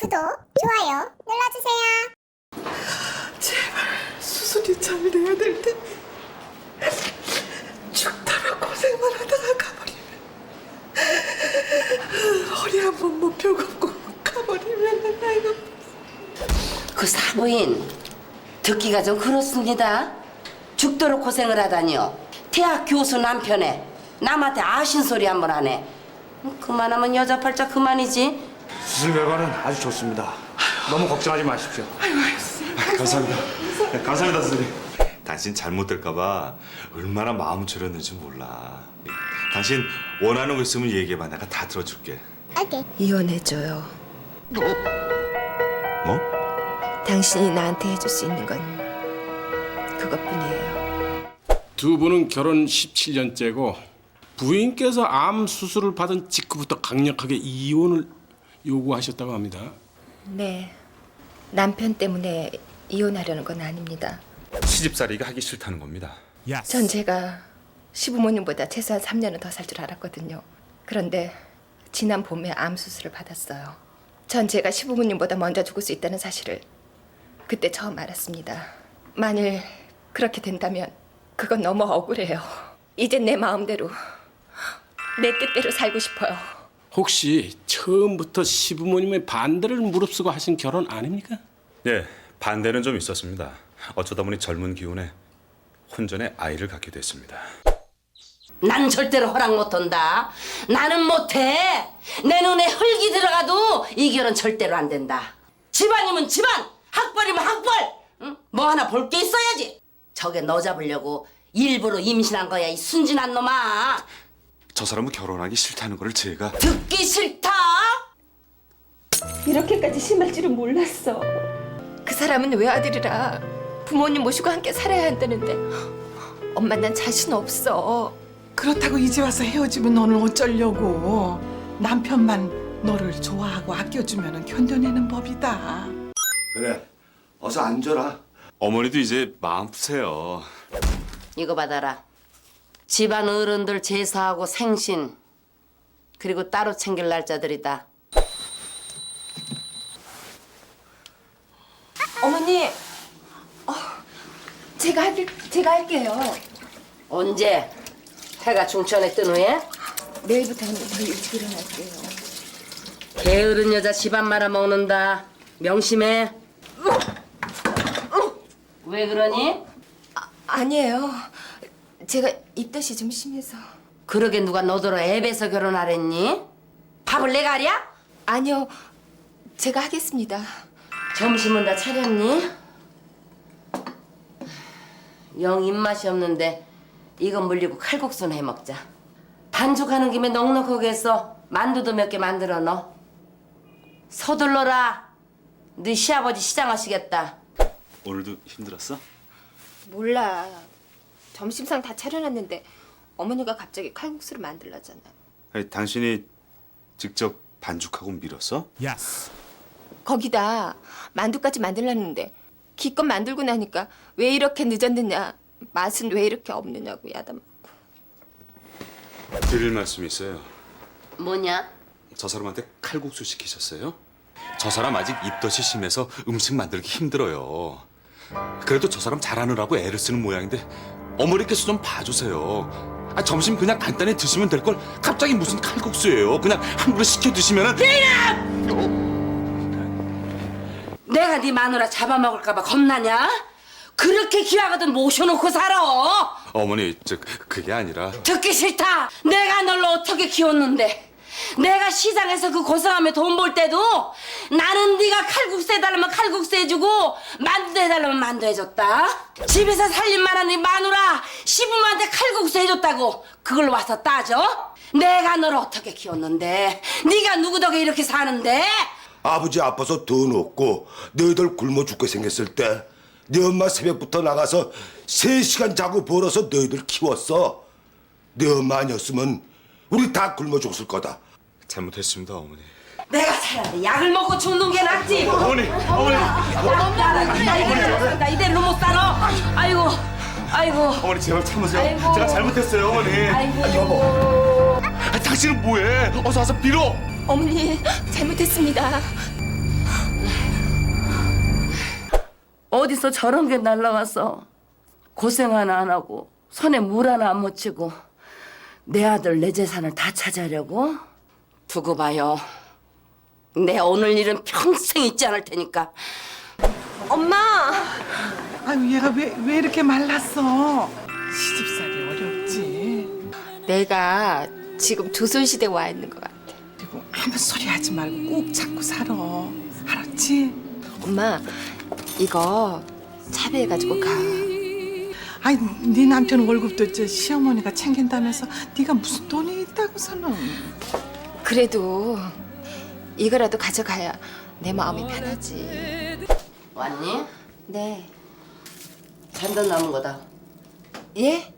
구독, 좋아요 눌러주세요. 수술이 잘 돼야 될 텐데 죽다가 고생만 하다가 가버리면 허리 한 번 못 펴고 가버리면 아이고 그 사부인 듣기가 좀 그렇습니다. 죽도록 고생을 하다니요. 대학 교수 남편에 남한테 아신 소리 한 번 하네. 그만하면 여자 팔자 그만이지. 수술 결과는 아주 좋습니다. 너무 걱정하지 마십시오. 감사합니다. 네, 감사합니다, 선생님. 당신 잘못될까봐 얼마나 마음 졸였는지 몰라. 당신 원하는 거 있으면 얘기해봐. 내가 다 들어줄게. 오케이. 이혼해줘요. 뭐? 당신이 나한테 해줄 수 있는 건 그것뿐이에요. 두 분은 결혼 17년째고 부인께서 암 수술을 받은 직후부터 강력하게 이혼을 요구하셨다고 합니다. 네. 남편 때문에 이혼하려는 건 아닙니다. 시집살이가 하기 싫다는 겁니다. 전 제가 시부모님보다 최소한 3년은 더 살 줄 알았거든요. 그런데 지난 봄에 암 수술을 받았어요. 전 제가 시부모님보다 먼저 죽을 수 있다는 사실을 그때 처음 알았습니다. 만일 그렇게 된다면 그건 너무 억울해요. 이젠 내 마음대로 내 뜻대로 살고 싶어요. 혹시 처음부터 시부모님의 반대를 무릅쓰고 하신 결혼 아닙니까? 예, 반대는 좀 있었습니다. 어쩌다 보니 젊은 기운에 혼전에 아이를 갖게 됐습니다. 난 절대로 허락 못한다. 나는 못해. 내 눈에 흙이 들어가도 이 결혼 절대로 안 된다. 집안이면 집안, 학벌이면 학벌. 응? 뭐 하나 볼 게 있어야지. 저게 너 잡으려고 일부러 임신한 거야 이 순진한 놈아. 저 사람은 결혼하기 싫다는 걸 제가 듣기 싫다. 이렇게까지 심할 줄은 몰랐어. 그 사람은 외아들이라 부모님 모시고 함께 살아야 한다는데 엄마 난 자신 없어. 그렇다고 이제 와서 헤어지면 너는 어쩌려고 남편만 너를 좋아하고 아껴주면 견뎌내는 법이다 그래, 어서 앉아라. 어머니도 이제 마음 푸세요. 이거 받아라. 집안 어른들 제사하고 생신 그리고 따로 챙길 날짜들이다. 어머니, 어, 제가 할게 제가 할게요. 언제? 해가 중천에 뜬 후에? 내일부터는 더 일찍 일어날게요. 게으른 여자 집안 말아 먹는다. 명심해. 왜 그러니? 아니에요. 제가 입덧이 좀 심해서. 그러게 누가 너더러 앱에서 결혼하랬니? 밥을 내가 하랴? 아니요, 제가 하겠습니다. 점심은 다 차렸니? 영 입맛이 없는데 이건 물리고 칼국수는 해 먹자. 반죽하는 김에 넉넉하게 해서 만두도 몇 개 만들어 넣어. 서둘러라. 네 시아버지 시장하시겠다. 오늘도 힘들었어? 몰라. 점심상 다 차려놨는데 어머니가 갑자기 칼국수를 만들라잖아. 아니, 당신이 직접 반죽하고 밀었어? 거기다 만두까지 만들라는데 기껏 만들고 나니까 왜 이렇게 늦었느냐 맛은 왜 이렇게 없느냐고 야단 드릴 말씀이 있어요. 뭐냐? 저 사람한테 칼국수 시키셨어요? 저 사람 아직 입덧이 심해서 음식 만들기 힘들어요. 그래도 저 사람 잘하느라고 애를 쓰는 모양인데 어머니께서 좀 봐주세요. 아, 점심 그냥 간단히 드시면 될 걸 갑자기 무슨 칼국수예요? 그냥 한 그릇 시켜 드시면은 내가 네 마누라 잡아먹을까봐 겁나냐? 그렇게 귀하거든 모셔놓고 살아. 어머니 저 그게 아니라 듣기 싫다. 내가 널 어떻게 키웠는데. 내가 시장에서 그 고생하며 돈 벌 때도 나는 네가 칼국수 해달라면 칼국수 해주고 만두 해달라면 만두 해줬다. 집에서 살림만한 네 마누라 시부모한테 칼국수 해줬다고 그걸 와서 따져? 내가 널 어떻게 키웠는데 네가 누구 덕에 이렇게 사는데? 아버지 아파서 돈 없고 너희들 굶어 죽게 생겼을 때 네 엄마 새벽부터 나가서 세시간 자고 벌어서 너희들 키웠어. 네 엄마 아니었으면 우리 다 굶어 죽었을 거다. 잘못했습니다 어머니. 내가 차라리 약을 먹고 죽는 게 낫지. 어머니 어머니 나 이대로 못 살아. 아이고, 아이고. 어머니 제발 참으세요. 아이고. 제가 잘못했어요 어머니. 아이고. 아, 당신은 뭐해? 어서 와서 빌어. 어머니 잘못했습니다 어디서 저런 게 날라와서 고생 하나 안 하고 손에 물 하나 안 묻히고 내 아들 내 재산을 다 차지하려고? 두고 봐요. 내 오늘 일은 평생 잊지 않을 테니까. 엄마! 아유 얘가 왜, 왜 이렇게 말랐어? 시집살이 어렵지. 내가 지금 조선시대 와 있는 것 같아. 그리고 아무 소리 하지 말고 꼭 잡고 살아. 알았지? 엄마, 이거 차비해가지고 가. 아이 네 남편 월급도 이제 시어머니가 챙긴다면서 네가 무슨 돈이 있다고 서는. 그래도 이거라도 가져가야 내 마음이 편하지. 왔니? 네. 잔돈 남은 거다. 예?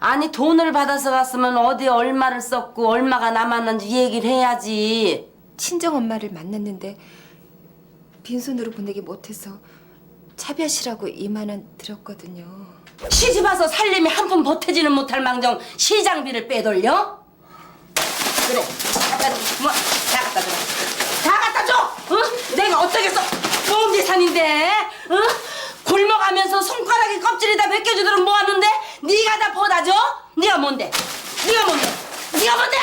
아니 돈을 받아서 갔으면 어디에 얼마를 썼고 얼마가 남았는지 얘기를 해야지. 친정 엄마를 만났는데 빈손으로 보내기 못해서 차비하시라고 2만 원 들었거든요. 시집 와서 살림이 한 푼 보태지는 못할 망정 시장비를 빼돌려? 그래. 뭐, 다 갖다 줘. 다 갖다 줘. 응? 내가 어떻게 써? 좋은 재산인데, 응? 굶어가면서 손가락에 껍질에다 벗겨주도록 모았는데 네가 다 보다 줘? 네가 뭔데? 네가 뭔데? 네가 뭔데?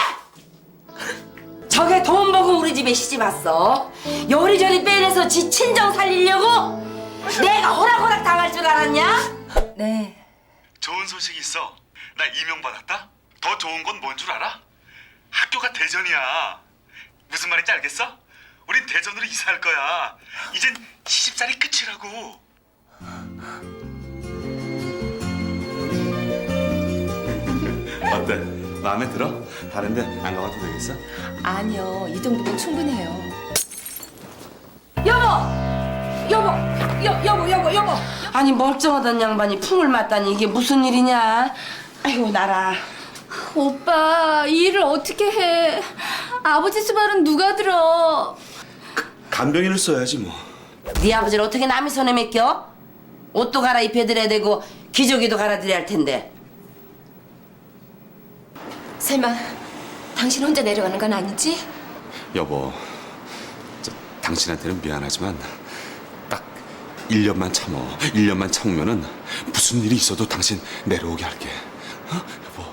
저게 돈 보고 우리 집에 시집 왔어. 요리조리 빼내서 지 친정 살리려고? 내가 호락호락 당할 줄 알았냐? 네. 좋은 소식이 있어. 나 임용 받았다. 더 좋은 건 뭔 줄 알아? 학교가 대전이야. 무슨 말인지 알겠어? 우린 대전으로 이사할 거야. 이젠 시집살이 끝이라고. 어때? 마음에 들어? 다른데 안 가봐도 되겠어? 아니요, 이 정도면 충분해요. 여보! 여보! 여, 여보, 여보, 여보! 아니 멀쩡하던 양반이 풍을 맞다니 이게 무슨 일이냐? 아이고 나라. 오빠 이 일을 어떻게 해? 아버지 수발은 누가 들어? 간병인을 써야지 뭐. 네 아버지를 어떻게 남의 손에 맡겨? 옷도 갈아입혀드려야 되고 기저귀도 갈아드려야 할 텐데. 설마 당신 혼자 내려가는 건 아니지? 여보, 저, 당신한테는 미안하지만 딱 1년만 참어. 1년만 참으면은 무슨 일이 있어도 당신 내려오게 할게. 어? 여보.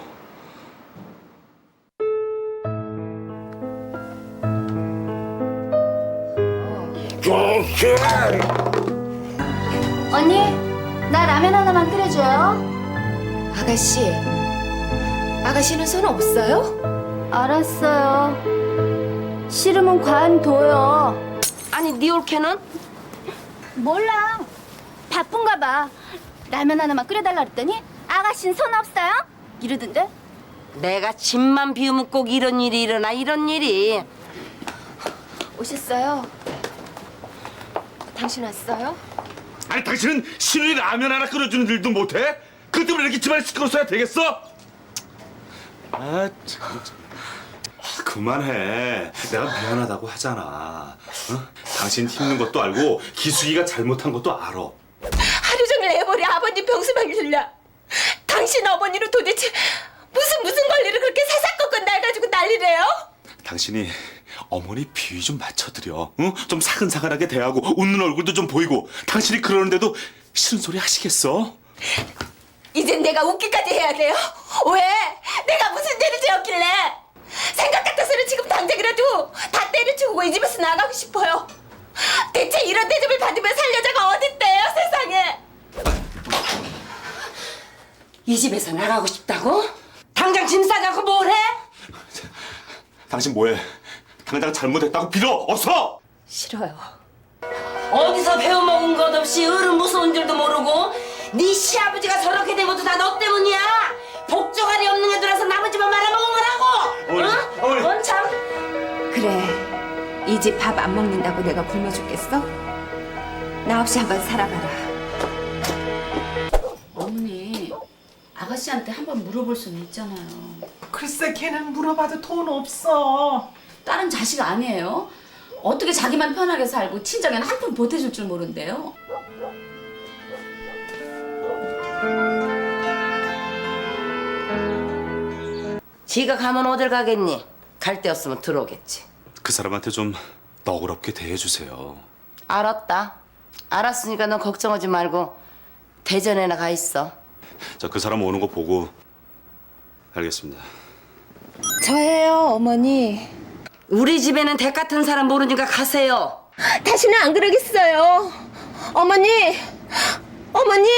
언니 나 라면 하나만 끓여줘요. 아가씨, 아가씨는 손 없어요? 알았어요. 싫으면 관둬요. 아니 네 올케는? 몰라. 바쁜가 봐. 라면 하나만 끓여달라 그랬더니 아가씨는 손 없어요? 이러던데. 내가 집만 비우면 꼭 이런 일이 일어나 이런 일이. 오셨어요? 당신 왔어요? 아니 당신은 신우이 라면 하나 끓여주는 일도 못해? 그 때문에 이렇게 집안이 시끄러워야 되겠어? 아 참. 아, 그만해. 내가 미안하다고 하잖아. 어? 당신 힘든 것도 알고 기숙이가 잘못한 것도 알아. 하루 종일 애벌이 아버님 병수만 들려. 당신 어머니는 도대체 무슨 무슨 권리를 그렇게 사사건건 날 가지고 난리래요? 당신이 어머니 비위 좀 맞춰드려. 응? 좀 사근사근하게 대하고 웃는 얼굴도 좀 보이고. 당신이 그러는데도 싫은 소리 하시겠어? 이젠 내가 웃기까지 해야 돼요? 왜? 내가 무슨 죄를 지었길래? 생각 같아서는 지금 당장이라도 다 때려치우고 이 집에서 나가고 싶어요. 대체 이런 대접을 받으면 살려자가 어딨대요 세상에? 이 집에서 나가고 싶다고? 당장 짐 싸자고 뭘 해? 당신 뭐해? 당장 잘못했다고 빌어! 어서! 싫어요. 어디서 배워먹은 것 없이 어른 무서운 줄도 모르고 네 시아버지가 저렇게 된 것도 다 너 때문이야 복조가리 없는 애들아서 남은 집안 말아먹은 거라고 어머니. 넌 참. 그래, 이 집 밥 안 먹는다고 내가 굶어 죽겠어? 나 없이 한번 살아봐라. 어머니 아가씨한테 한번 물어볼 수는 있잖아요. 글쎄 걔는 물어봐도 돈 없어. 다른 자식 아니에요? 어떻게 자기만 편하게 살고 친정에는 한 푼 보태줄 줄 모른대요? 지가 가면 어딜 가겠니? 갈 데 없으면 들어오겠지 그 사람한테 좀 너그럽게 대해주세요. 알았다 알았으니까 너 걱정하지 말고 대전에나 가 있어. 저그 사람 오는 거 보고 알겠습니다. 저예요, 어머니. 우리 집에는 대 같은 사람 모르니까 가세요. 다시는 안 그러겠어요. 어머니, 어머니.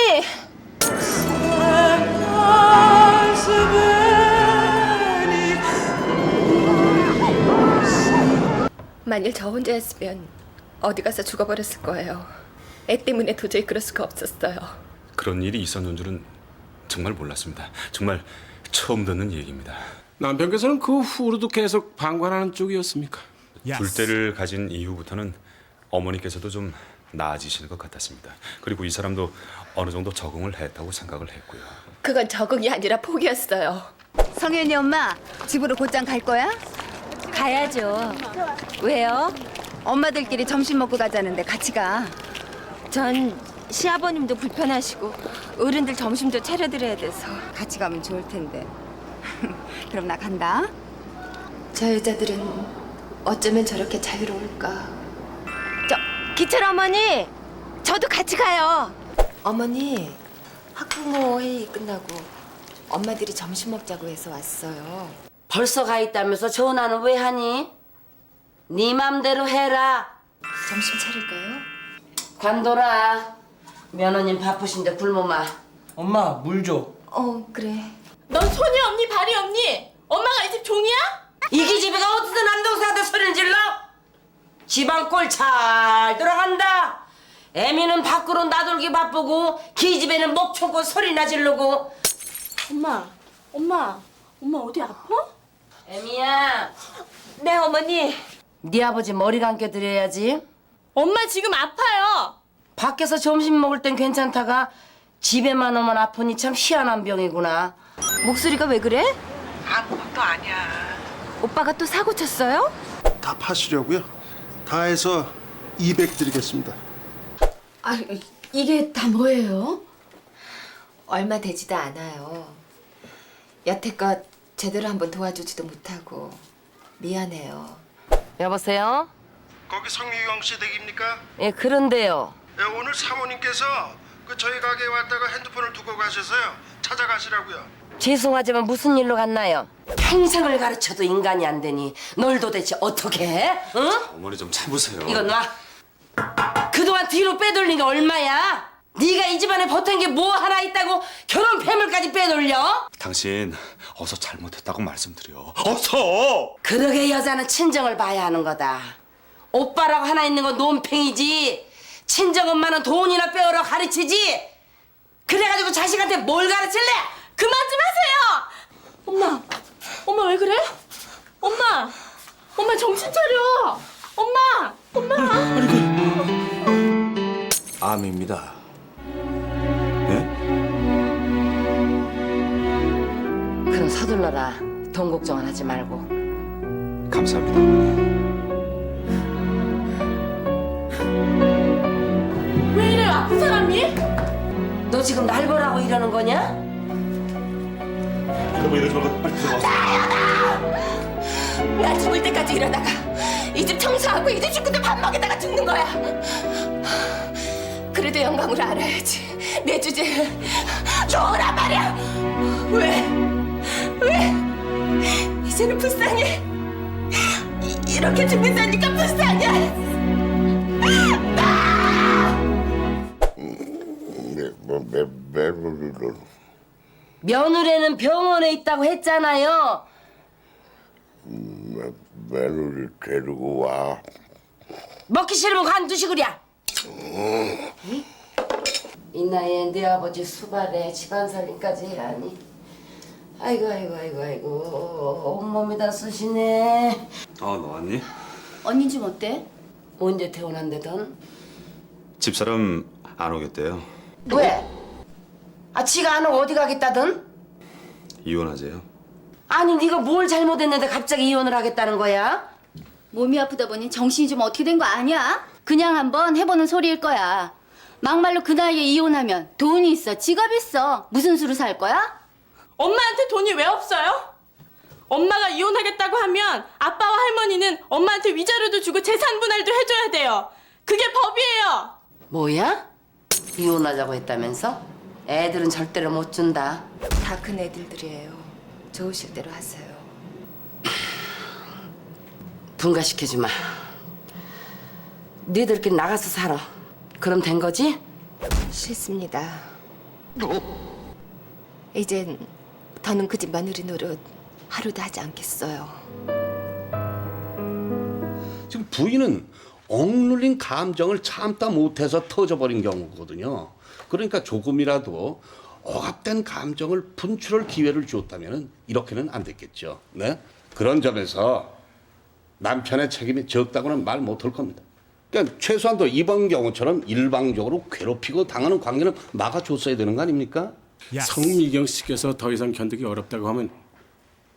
만일 저 혼자였으면 어디 가서 죽어버렸을 거예요. 애 때문에 도저히 그럴 수가 없었어요. 그런 일이 있었는 줄은 정말 몰랐습니다. 정말 처음 듣는 얘기입니다. 남편께서는 그 후로도 계속 방관하는 쪽이었습니까? 둘째를 가진 이후부터는 어머니께서도 좀 나아지시는 것 같았습니다. 그리고 이 사람도 어느 정도 적응을 했다고 생각을 했고요. 그건 적응이 아니라 포기였어요. 성현이 엄마 집으로 곧장 갈 거야? 가야죠. 왜요? 엄마들끼리 점심 먹고 가자는데 같이 가. 전 시아버님도 불편하시고 어른들 점심도 차려드려야 돼서 같이 가면 좋을 텐데. 그럼 나 간다. 저 여자들은 어쩌면 저렇게 자유로울까? 저 기철 어머니, 저도 같이 가요. 어머니, 학부모 회의 끝나고 엄마들이 점심 먹자고 해서 왔어요. 벌써 가 있다면서 전화는 왜 하니? 네 맘대로 해라. 점심 차릴까요? 관둬라. 며느님 바쁘신데 굶어마. 엄마 물 줘. 어, 그래. 넌 손이 없니 발이 없니? 엄마가 이 집 종이야? 이 기집애가 어디서 남동생한테 소리를 질러? 집안 꼴 잘 돌아간다. 애미는 밖으로 나돌기 바쁘고 기집애는 목 총고 소리나 지르고. 엄마, 엄마, 엄마 어디 아파? 애미야, 네, 어머니. 네 아버지 머리 감겨드려야지. 엄마 지금 아파요. 밖에서 점심 먹을 땐 괜찮다가 집에만 오면 아프니 참 희한한 병이구나. 목소리가 왜 그래? 아무것도 아니야. 오빠가 또 사고 쳤어요? 다 파시려고요. 다 해서 200 드리겠습니다. 아, 이게 다 뭐예요? 얼마 되지도 않아요. 여태껏 제대로 한번 도와주지도 못하고 미안해요. 여보세요? 거기 성유경 씨 댁입니까? 예, 그런데요. 예, 오늘 사모님께서 그 저희 가게에 왔다가 핸드폰을 두고 가셔서요. 찾아가시라고요. 죄송하지만 무슨 일로 갔나요? 평생을 가르쳐도 인간이 안 되니 널 도대체 어떻게 해? 응? 어머니 좀 참으세요. 이건 놔. 그동안 뒤로 빼돌린 게 얼마야? 네가 이 집안에 버틴 게 뭐 하나 있다고 결혼 폐물까지 빼돌려? 당신 어서 잘못했다고 말씀드려. 어서! 그러게 여자는 친정을 봐야 하는 거다. 오빠라고 하나 있는 건 논팽이지. 친정 엄마는 돈이나 빼오라 가르치지. 그래가지고 자식한테 뭘 가르칠래? 그만 좀 하세요. 엄마, 엄마 왜 그래? 엄마, 엄마 정신 차려. 엄마, 엄마. 암입니다. 그럼 서둘러라. 돈 걱정은 하지 말고. 감사합니다. 어머니. 왜 이래 아픈 사람이? 너 지금 날 보라고 이러는 거냐? 여보 이러지 말고 빨리 들어가서. 나 죽을 때까지 이러다가 이 집 청소하고 이 집 식구들 밥 먹이다가 죽는 거야. 그래도 영광으로 알아야지. 내 주제는 좋으란 말이야. 왜? 왜? 이제는 불쌍해. 이, 이렇게 죽는 사니까 불쌍해. 며느리는 병원에 있다고 했잖아요. 며느리 데리고 와. 먹기 싫으면 관두시 그랴. 이? 이 나이에 네 아버지 수발에 집안 살림까지 해야 하니. 아이고 아이고 아이고 아이고 온몸이 다 쑤시네. 어, 너 왔니? 언니 좀 어때? 언제 태어난대던? 집사람 안 오겠대요. 왜? 아 지가 안 오고 어디 가겠다던? 이혼하세요. 아니 네가 뭘 잘못했는데 갑자기 이혼을 하겠다는 거야? 몸이 아프다 보니 정신이 좀 어떻게 된 거 아니야? 그냥 한번 해보는 소리일 거야. 막말로 그 나이에 이혼하면 돈이 있어, 지갑 있어. 무슨 수로 살 거야? 엄마한테 돈이 왜 없어요? 엄마가 이혼하겠다고 하면 아빠와 할머니는 엄마한테 위자료도 주고 재산 분할도 해줘야 돼요. 그게 법이에요. 뭐야? 이혼하자고 했다면서? 애들은 절대로 못 준다. 다 큰 애들들이에요. 좋으실 대로 하세요. 분가시켜주 마. 니들끼리 나가서 살아. 그럼 된 거지? 싫습니다. 이젠 더는 그집 며느리 노릇 하루도 하지 않겠어요. 지금 부인은 억눌린 감정을 참다 못해서 터져버린 경우거든요. 그러니까 조금이라도 억압된 감정을 분출할 기회를 줬다면 이렇게는 안 됐겠죠. 네? 그런 점에서 남편의 책임이 적다고는 말 못할 겁니다. 그러니까 최소한도 이번 경우처럼 일방적으로 괴롭히고 당하는 관계는 막아줬어야 되는 거 아닙니까? 성미경 씨께서 더 이상 견디기 어렵다고 하면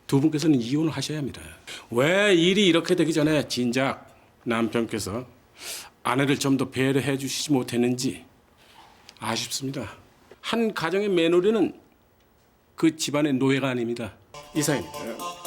두 분께서는 이혼을 하셔야 합니다. 왜 일이 이렇게 되기 전에 진작 남편께서 아내를 좀 더 배려해 주시지 못했는지 아쉽습니다. 한 가정의 며느리는 그 집안의 노예가 아닙니다. 이사입니다.